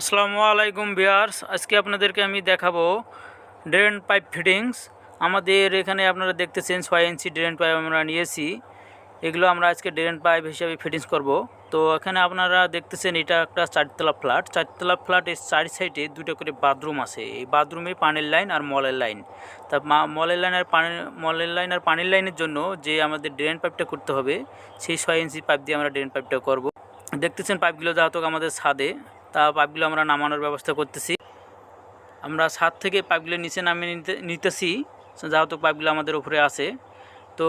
আসসালামু আলাইকুম বিয়ার্স আজকে আপনাদেরকে আমি দেখাবো ড্রেন পাইপ ফিটিংস। আমাদের এখানে আপনারা দেখতেছেন ছয় ইঞ্চি ড্রেন পাইপ আমরা নিয়েছি। এগুলো আমরা আজকে ড্রেন পাইপ হিসেবে ফিটিংস করব। তো এখানে আপনারা দেখতেছেন এটা একটা চারতলা ফ্ল্যাট। চারতলা ফ্ল্যাটের চারি সাইডে দুটো করে বাথরুম আছে। এই বাথরুমে পানির লাইন আর মলের লাইন। তা মলের লাইন আর পানি মলের লাইন আর পানির লাইনের জন্য যে আমাদের ড্রেন পাইপটা করতে হবে, সেই ছয় ইঞ্চি পাইপ দিয়ে আমরা ড্রেন পাইপটা করব। দেখতেছেন পাইপগুলো যাহত আমাদের ছাদে। তা পাইপগুলো আমরা নামানোর ব্যবস্থা করতেছি। আমরা ছাদ থেকে পাইপগুলো নিচে নামিয়ে নিতে, নিতেছি। যেহেতু পাইপগুলো আমাদের উপরে আছে। তো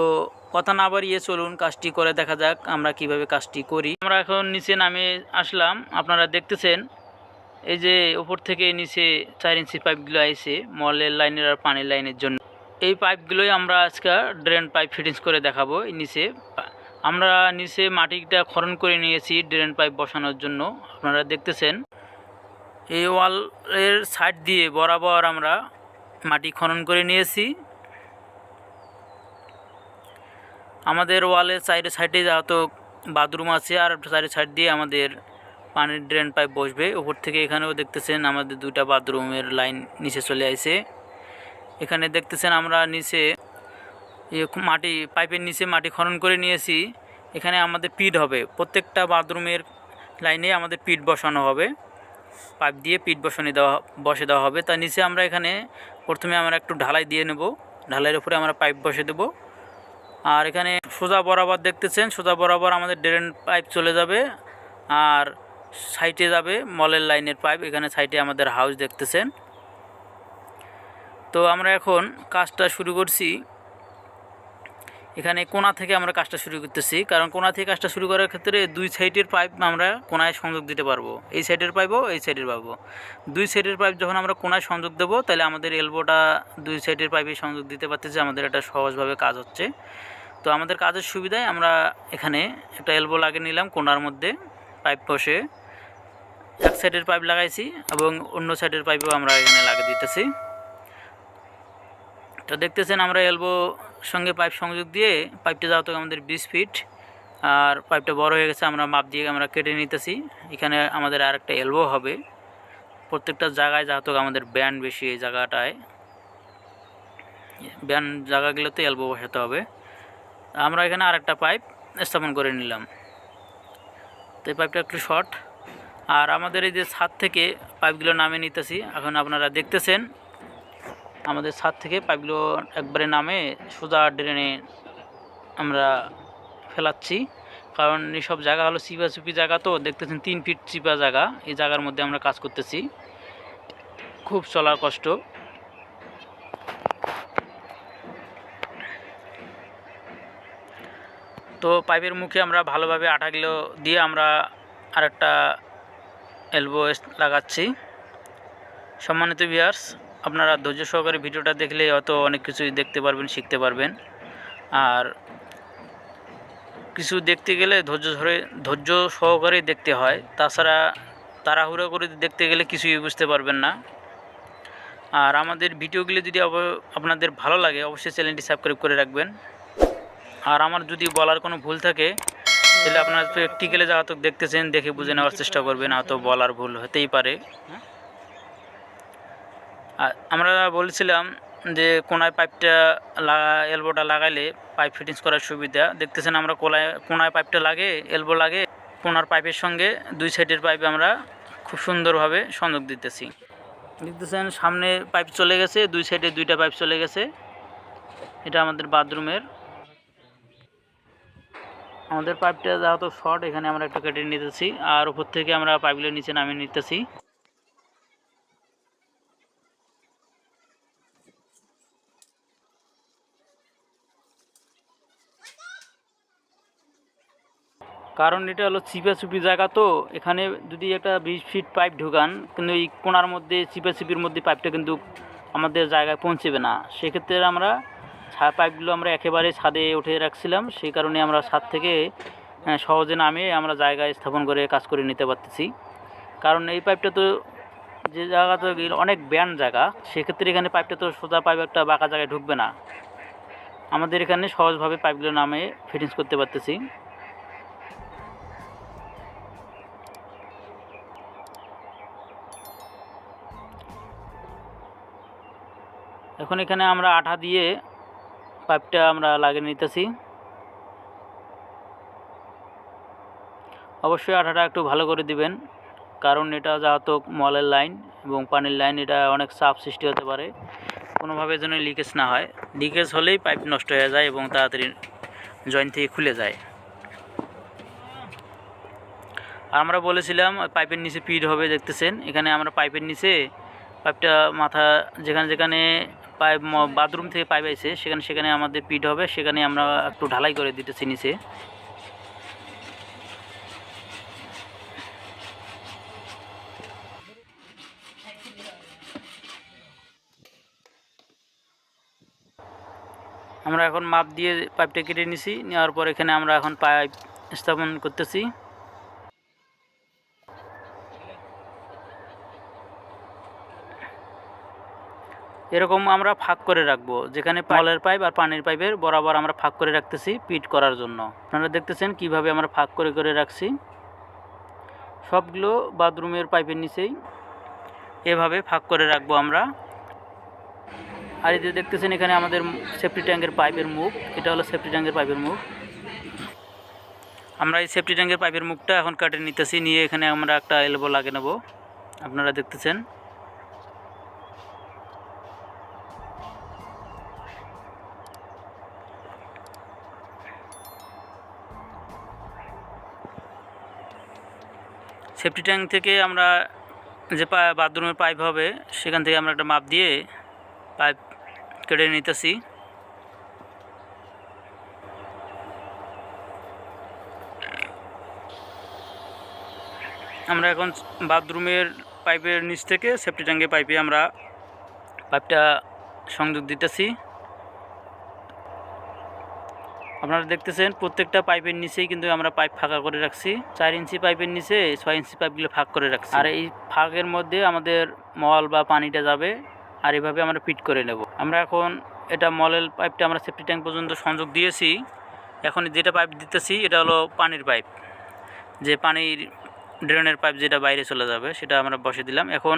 কথা না বাড়িয়ে চলুন, কাজটি করে দেখা যাক আমরা কীভাবে কাজটি করি। আমরা এখন নিচে নামে আসলাম। আপনারা দেখতেছেন, এই যে উপর থেকে নিচে চার ইঞ্চি পাইপগুলো আইছে, মলের লাইনের আর পানির লাইনের জন্য। এই পাইপগুলোই আমরা আজকে ড্রেন পাইপ ফিটিংস করে দেখাবো নিচে। আমরা নিচে মাটিটা খনন করে নিয়েছি ড্রেন পাইপ বসানোর জন্য। আপনারা দেখতেছেন, এই ওয়ালের সাইড দিয়ে বরাবর আমরা মাটি খনন করে নিয়েছি। আমাদের ওয়ালের সাইডে সাইডে যেহেতু বাথরুম আছে, আর সাইডে সাইড দিয়ে আমাদের পানির ড্রেন পাইপ বসবে। উপর থেকে এখানেও দেখতেছেন, আমাদের দুইটা বাথরুমের লাইন নিচে চলে আসে এখানে দেখতেছেন আমরা নিচে মাটি, পাইপের নিচে মাটি খনন করে নিয়েছি। এখানে আমাদের পিট হবে। প্রত্যেকটা বাথরুমের লাইনে আমাদের পিট বসানো হবে। পাইপ দিয়ে পিট বসানো দেওয়া বসে দেওয়া হবে। তার নিচে আমরা এখানে প্রথমে আমরা একটু ঢালাই দিয়ে নেব। ঢালাইয়ের উপরে আমরা পাইপ বসে দেব। আর এখানে সোজা বরাবর দেখতেছেন, সোজা বরাবর আমাদের ড্রেন পাইপ চলে যাবে। আর সাইটে যাবে মলের লাইনের পাইপ। এখানে সাইটে আমাদের হাউস দেখতেছেন। তো আমরা এখন কাজটা শুরু করছি। এখানে কোনা থেকে আমরা কাজটা শুরু করতেছি। কারণ কোনা থেকে কাজটা শুরু করার ক্ষেত্রে দুই সাইডের পাইপ আমরা কোনায় সংযোগ দিতে পারব। এই সাইডের পাইপও এই সাইডের পাইপও। দুই সাইডের পাইপ যখন আমরা কোনায় সংযোগ দেবো, তাহলে আমাদের এলবোটা দুই সাইডের পাইপে সংযোগ দিতে পারতেছে। আমাদের এটা সহজভাবে কাজ হচ্ছে। তো আমাদের কাজের সুবিধায় আমরা এখানে একটা এলবো লাগিয়ে নিলাম কোনার মধ্যে, পাইপ বসে। এক সাইডের পাইপ লাগাইছি এবং অন্য সাইডের পাইপও আমরা এখানে লাগিয়ে দিতেছি। তো দেখতেছেন আমরা এলবো সঙ্গে পাইপ সংযোগ দিয়ে পাইপটা যাওয়া আমাদের বিশ ফিট আর পাইপটা বড় হয়ে গেছে, আমরা মাপ দিয়ে আমরা কেটে নিতেছি। এখানে আমাদের আর একটা এলবো হবে। প্রত্যেকটা জায়গায় যাহতো আমাদের ব্যান্ড বেশি এই জায়গাটায়। ব্যান্ড জায়গাগুলোতে এলবো বসাতে হবে। আমরা এখানে আরেকটা পাইপ স্থাপন করে নিলাম। তো এই পাইপটা একটু শর্ট আর আমাদের এই যে ছাদ থেকে পাইপগুলো নামিয়ে নিতেছি, এখন আপনারা দেখতেছেন আমাদের ছাদ থেকে পাইপগুলো একবারে নামে সোজা ড্রেনে আমরা ফেলাচ্ছি। কারণ এইসব জায়গা হলো চিপা চুপি জায়গা তো, দেখতেছেন তিন ফিট চিপা জায়গা, এই জায়গার মধ্যে আমরা কাজ করতেছি। খুব চলার কষ্ট। তো পাইপের মুখে আমরা ভালোভাবে আঠাগুলো দিয়ে আমরা আরেকটা এলবো লাগাচ্ছি। সম্মানিত ভিউয়ার্স আপনারা ধৈর্য সহকারে ভিডিওটা দেখলে হয়তো অনেক কিছুই দেখতে পারবেন, শিখতে পারবেন। আর কিছু দেখতে গেলে ধৈর্য ধরে, ধৈর্য সহকারে দেখতে হয়। তাছাড়া তাড়াহুড়ো করে দেখতে গেলে কিছুই বুঝতে পারবেন না। আর আমাদের ভিডিওগুলি যদি আপনাদের ভালো লাগে, অবশ্যই চ্যানেলটি সাবস্ক্রাইব করে রাখবেন। আর আমার যদি বলার কোনো ভুল থাকে, তাহলে আপনারা প্র্যাকটিক্যালে যা তো দেখতেছেন, দেখে বুঝে নেওয়ার চেষ্টা করবেন। হয়তো বলার ভুল হতেই পারে। আমরা বলছিলাম যে কোনায় পাইপটা লাগা এলবোটা লাগাইলে পাইপ ফিটিংস করার সুবিধা। দেখতেছেন আমরা কোলায়, কোনায় পাইপটা লাগে, এলবো লাগে, কোনার পাইপের সঙ্গে দুই সাইডের পাইপে আমরা খুব সুন্দরভাবে সংযোগ দিতেছি। দেখতেছেন সামনে পাইপ চলে গেছে, দুই সাইডে দুইটা পাইপ চলে গেছে। এটা আমাদের বাথরুমের। আমাদের পাইপটা যেহেতু শর্ট, এখানে আমরা একটা কেটে নিতেছি। আর উপর থেকে আমরা পাইপগুলো নিচে নামিয়ে নিতেছি। কারণ এটা হলো চিপা চুপি জায়গা তো এখানে যদি একটা বিশ ফিট পাইপ ঢুকান কিন্তু এই কোনার মধ্যে চিপা চিপির মধ্যে পাইপটা কিন্তু আমাদের জায়গায় পৌঁছবে না। সেক্ষেত্রে আমরা পাইপগুলো আমরা একেবারে ছাদে উঠে রাখছিলাম সেই কারণে আমরা ছাদ থেকে আহ, সহজে নামে আমরা জায়গায় স্থাপন করে কাজ করে নিতে পারতেছি। কারণ এই পাইপটা তো যে জায়গাতে গেলে অনেক ব্যান্ড জায়গা সেক্ষেত্রে এখানে পাইপটা তো সোজা পাইপ একটা বাঁকা জায়গায় ঢুকবে না। আমাদের এখানে সহজভাবে পাইপগুলো নামে ফিটিংস করতে পারতেছি। এখন এখানে আমরা আঠা দিয়ে পাইপটা আমরা লাগিয়ে নিতেছি। অবশ্যই আঠাটা একটু ভালো করে দিবেন, কারণ এটা যেহেতু মলের লাইন এবং পানির লাইন, এটা অনেক চাপ সৃষ্টি হতে পারে। কোনোভাবে যেন লিকেজ না হয়। লিকেজ হলেই পাইপ নষ্ট হয়ে যায় এবং তাড়াতাড়ি জয়েন্ট থেকে খুলে যায়। আর আমরা বলেছিলাম, পাইপের নিচে পিড হবে, দেখতেছেন? এখানে আমরা পাইপের নিচে, পাইপটা মাথা যেখানে যেখানে পাইপ বাথরুম থেকে পাইপ আছে সেখানে সেখানে আমাদের পিড হবে, সেখানে আমরা একটু ঢালাই করে দিতেছি নিচে। আমরা এখন মাপ দিয়ে পাইপটা কেটে নিছি, নেওয়ার পর এখানে আমরা এখন পাইপ স্থাপন করতেছি। এরকম আমরা ফাঁক করে রাখব। যেখানে পালের পাইপ আর পানির পাইপের বরাবর আমরা ফাঁক করে রাখতেছি পিট করার জন্য। আপনারা দেখতেছেন কীভাবে আমরা ফাঁক করে করে রাখছি। সবগুলো বাথরুমের পাইপের নিচেই এভাবে ফাঁক করে রাখব আমরা। আর এই যে দেখতেছেন এখানে আমাদের সেফটি ট্যাঙ্কের পাইপের মুখ। এটা হলো সেফটি ট্যাঙ্কের পাইপের মুখ। আমরা এই সেফটি ট্যাঙ্কের পাইপের মুখটা এখন কাটে নিতেছি নিয়ে এখানে আমরা একটা এলবো লাগিয়ে নেব। আপনারা দেখতেছেন। সেফটি ট্যাঙ্ক থেকে আমরা যে বাথরুমের পাইপ হবে, সেখান থেকে আমরা একটা মাপ দিয়ে পাইপ কেটে নিতেছি। আমরা এখন বাথরুমের পাইপের নিচ থেকে সেফটি ট্যাঙ্কের পাইপে আমরা পাইপটা সংযোগ দিতেছি। আপনারা দেখতেছেন, প্রত্যেকটা পাইপের নিচেই কিন্তু আমরা পাইপ ফাঁকা করে রাখছি। চার ইঞ্চি পাইপের নিচে ছয় ইঞ্চি পাইপগুলো ফাঁক করে রাখছি। আর এই ফাঁকের মধ্যে আমাদের মল বা পানিটা যাবে, আর এভাবে আমরা ফিট করে নেব। আমরা এখন এটা মলের পাইপটা আমরা সেফটি ট্যাঙ্ক পর্যন্ত সংযোগ দিয়েছি। এখন যেটা পাইপ দিতেছি, এটা হলো পানির পাইপ। যে পানির ড্রেনের পাইপ যেটা বাইরে চলে যাবে, সেটা আমরা বসে দিলাম। এখন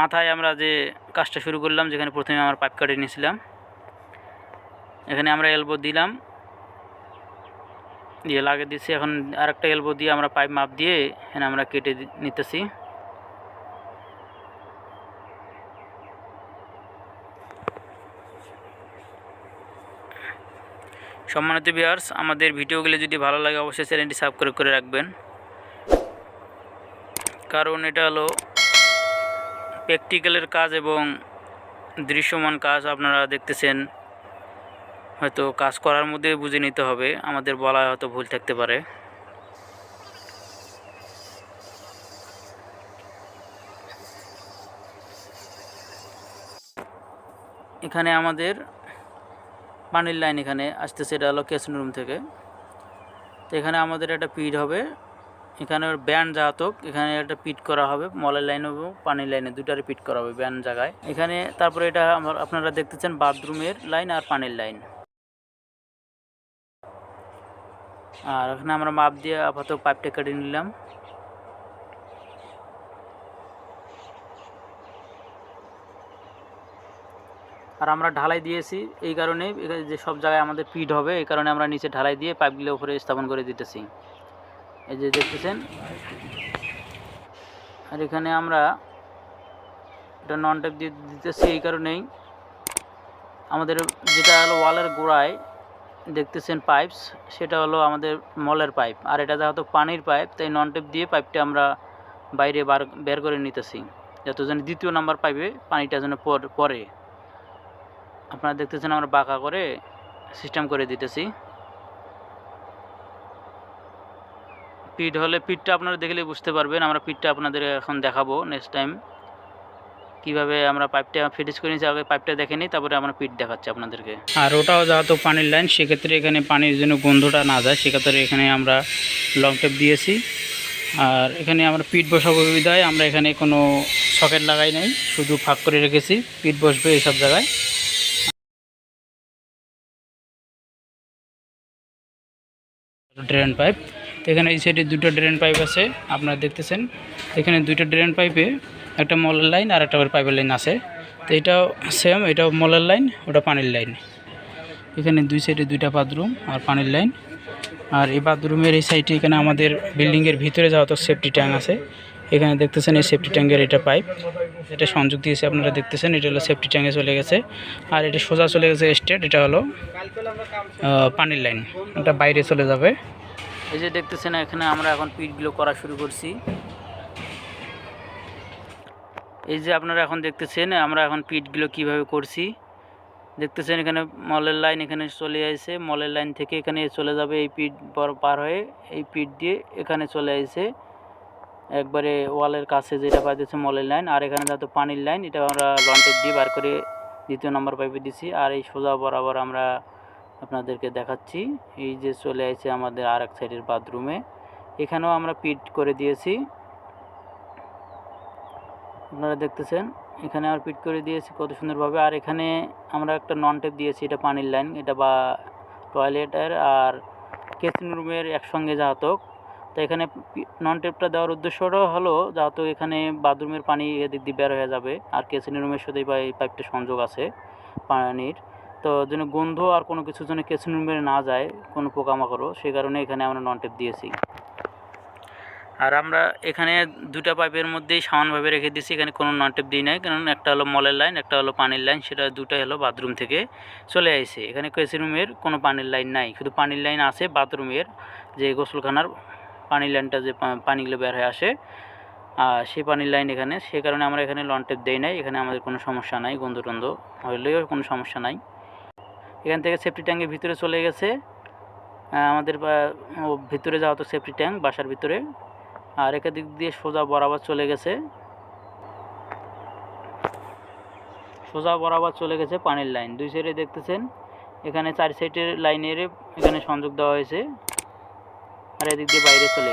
মাথায় আমরা যে কাজটা শুরু করলাম, যেখানে প্রথমে আমরা পাইপ কাটিয়ে নিয়েছিলাম এখানে আমরা এলবো দিলাম। দিয়ে লাগিয়ে দিচ্ছি এখন আরেকটা এলবো দিয়ে আমরা পাইপ মাপ দিয়ে এখানে আমরা কেটে নিতেছি। সম্মানিত বিয়ার্স আমাদের ভিডিওগুলি যদি ভালো লাগে, অবশ্যই চ্যানেলটি সাবস্ক্রাইব করে রাখবেন। কারণ এটা হলো প্র্যাকটিক্যালের কাজ এবং দৃশ্যমান কাজ, আপনারা দেখতেছেন। হয়তো কাজ করার মধ্যে বুঝে নিতে হবে। আমাদের বলা হয়তো ভুল থাকতে পারে। এখানে আমাদের পানির লাইন এখানে আসতেছে, এটা হলো রুম থেকে। তো এখানে আমাদের একটা পিড হবে। এখানে ব্যান্ড জাহাতক এখানে একটা পিট করা হবে, মলের লাইন এবং পানির লাইনে দুটারে পিট করা হবে ব্যান্ড জায়গায়। এখানে তারপরে এটা আপনারা দেখতেছেন বাথরুমের লাইন আর পানির লাইন। আর এখানে আমরা মাপ দিয়ে আপাতত পাইপটা কেটে নিলাম। আর আমরা ঢালাই দিয়েছি, এই কারণে যে সব জায়গায় আমাদের পিট হবে, এই কারণে আমরা নিচে ঢালাই দিয়ে পাইপগুলো উপরে স্থাপন করে দিতেছি। এই যে দেখতেছেন? আর এখানে আমরা এটা নন টেপ দিয়ে দিতেছি এই কারণেই। আমাদের যেটা হলো ওয়ালের গোড়ায় দেখতেছেন পাইপস সেটা হলো আমাদের মলের পাইপ আর এটা যেহেতু পানির পাইপ তাই নন টেপ দিয়ে পাইপটা আমরা বাইরে বার, বের করে নিতেছি যত যেন দ্বিতীয় নাম্বার পাইপে পানিটা যেন পর- আপনারা দেখতেছেন আমরা বাঁকা করে সিস্টেম করে দিতেছি। পিট হলে পিটটা আপনারা দেখলে বুঝতে পারবেন, আমরা পিটটা আপনাদের এখন দেখাবো নেক্সট টাইম কীভাবে আমরা পাইপটা ফিটিস করে নিয়েছি আগে পাইপটা দেখে নিই, তারপরে আমরা পিট দেখাচ্ছি আপনাদেরকে। আর ওটাও যেহেতু পানির লাইন সেক্ষেত্রে এখানে পানির জন্য গন্ধটা না যায়, সেক্ষেত্রে এখানে আমরা লং টেপ দিয়েছি। আর এখানে আমরা পিট বসাবো বিধায়, আমরা এখানে কোনো সকেট লাগাই নাই, শুধু ফাঁক করে রেখেছি পিট বসবে এইসব জায়গায়। ড্রেন পাইপ এখানে এই সাইডে দুটো ড্রেন পাইপ আছে, আপনারা দেখতেছেন। এখানে দুইটা ড্রেন পাইপে একটা মলের লাইন আর একটা পাইপের লাইন আছে। তো এটাও সেম এটাও মলের লাইন, ওটা পানির লাইন। এখানে দুই সাইডে দুইটা বাথরুম আর পানির লাইন। আর এই বাথরুমের এই সাইডে এখানে আমাদের বিল্ডিংয়ের ভিতরে যাওয়া তো সেফটি ট্যাঙ্ক আছে, এখানে দেখতেছেন এই সেফটি ট্যাঙ্কের এটা পাইপ এটা সংযোগ দিয়েছে আপনারা দেখতেছেন, এটা হলো সেফটি ট্যাঙ্কে চলে গেছে। আর এটা সোজা চলে গেছে স্টেট এটা হলো পানির লাইন। এটা বাইরে চলে যাবে। এই যে দেখতেছেন, এখানে আমরা এখন পিটগুলো করা শুরু করছি। এই যে আপনারা এখন দেখতেছেন, আমরা এখন পিটগুলো কীভাবে করছি। দেখতেছেন এখানে মলের লাইন এখানে চলে আসছে মলের লাইন থেকে এখানে চলে যাবে এই পিট পর- হয়ে, এই পিট দিয়ে এখানে চলে আসছে একবারে ওয়ালের কাছে যেটা পাইতেছে মলের লাইন, আর এখানে যাতে পানির লাইন, এটা আমরা লন্টের দিয়ে বার করে দ্বিতীয় নম্বর পাইপে দিছি। আর এই সোজা বরাবর আমরা আপনাদেরকে দেখাচ্ছি, এই যে চলে আসছে আমাদের আর এক সাইডের বাথরুমে। এখানেও আমরা পিট করে দিয়েছি। আপনারা দেখতেছেন, এখানে আর পিট করে দিয়েছি কত সুন্দরভাবে। আর এখানে আমরা একটা নন টেপ দিয়েছি, এটা পানির লাইন এটা বা টয়লেটের আর কেসিং রুমের একসঙ্গে যাতক। তো এখানে নন টেপটা দেওয়ার উদ্দেশ্যটা হলো যাতে এখানে বাথরুমের পানি এদিক দিয়ে বের হয়ে যাবে, আর কেসিং রুমের সাথে এই পাইপটা সংযোগ আছে পানির। তো যেন গন্ধ আর কোনো কিছু যেন কেসিং রুমে না যায়, কোনো পোকামাকড়ও সেই কারণে এখানে আমরা নন টেপ দিয়েছি। আর আমরা এখানে দুটা পাইপের মধ্যেই সমানভাবে রেখে দিয়েছি। এখানে কোনো ননটেপ দিই নাই, কারণ একটা হলো মলের লাইন, একটা হলো পানির লাইন, সেটা দুটাই হলো বাথরুম থেকে চলে আসে এখানে কেসি রুমের কোনো পানির লাইন নাই, শুধু পানির লাইন আছে বাথরুমের, যে গোসলখানার পানির লাইনটা যে পানিগুলো বের হয়ে আসে। আর সেই পানির লাইন এখানে, সে কারণে আমরা এখানে লনটেপ দেই নাই, এখানে আমাদের কোনো সমস্যা নাই গন্ধ টন্ধ হইলেও কোনো সমস্যা নাই। এখান থেকে সেফটি ট্যাঙ্কের ভিতরে চলে গেছে। আমাদের ভিতরে যাওয়া তো সেফটি ট্যাঙ্ক, বাসার ভিতরে। আর একা দিক দিয়ে সোজা বরাবর চলে গেছে। সোজা বরাবর চলে গেছে পানির লাইন। দুই সাইডে দেখতেছেন, এখানে চার সাইডের লাইনের এখানে সংযোগ দেওয়া হয়েছে। আর এদিক দিয়ে বাইরে চলে